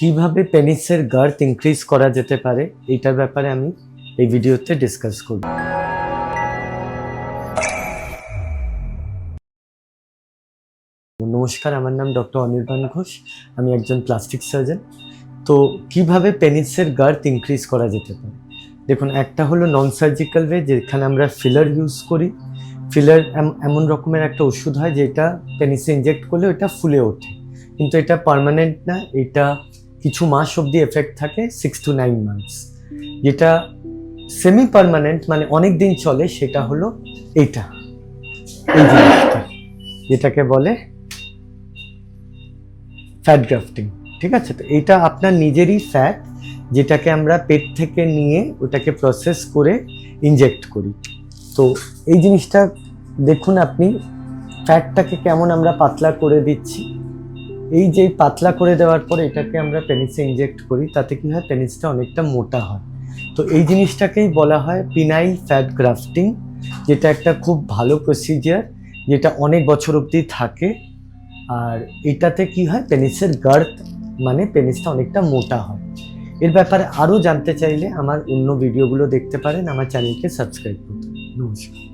কীভাবে পেনিসের girth increase করা যেতে পারে, এইটার ব্যাপারে আমি এই ভিডিওতে ডিসকাস করব। নমস্কার, আমার নাম ডক্টর অনির্বাণ ঘোষ, আমি একজন প্লাস্টিক সার্জন তো কীভাবে পেনিসের গার্থ ইনক্রিজ করা যেতে পারে? দেখুন, একটা হলো নন সার্জিক্যাল ওয়ে যেখানে আমরা ফিলার ইউজ করি। ফিলার এমন রকমের একটা ওষুধ হয়, যেটা পেনিসে ইনজেক্ট করলে ওটা ফুলে ওঠে। কিন্তু এটা পার্মানেন্ট না, এটা কিছু মাস অবধি এফেক্ট থাকে সিক্স টু নাইন মান্থস যেটা সেমি পারমানেন্ট মানে অনেক দিন চলে, সেটা হলো এইটা। এই জিনিসটা, যেটাকে বলে ফ্যাট গ্রাফটিং ঠিক আছে? তো এটা আপনার নিজেরই ফ্যাট যেটাকে আমরা পেট থেকে নিয়ে ওটাকে প্রসেস করে ইনজেক্ট করি। তো এই জিনিসটা দেখুন আপনি ফ্যাটটাকে কেমন আমরা পাতলা করে দিচ্ছি এই যে পাতলা করে দেওয়ার পর এটাকে আমরা পেনিসে ইনজেক্ট করি, তাতে কি হয়? পেনিসটা অনেকটা মোটা হয়। তো এই জিনিসটাকেই বলা হয় পিনাইল ফ্যাট গ্রাফটিং যেটা একটা খুব ভালো প্রসিজিয়ার যেটা অনেক বছর অবধি থাকে। আর এটাতে কি হয়? পেনিসের গার্থ মানে পেনিসটা অনেকটা মোটা হয়। এর ব্যাপারে আরও জানতে চাইলে আমার অন্য ভিডিওগুলো দেখতে পারেন, আমার চ্যানেলকে সাবস্ক্রাইব করতে। নমস্কার।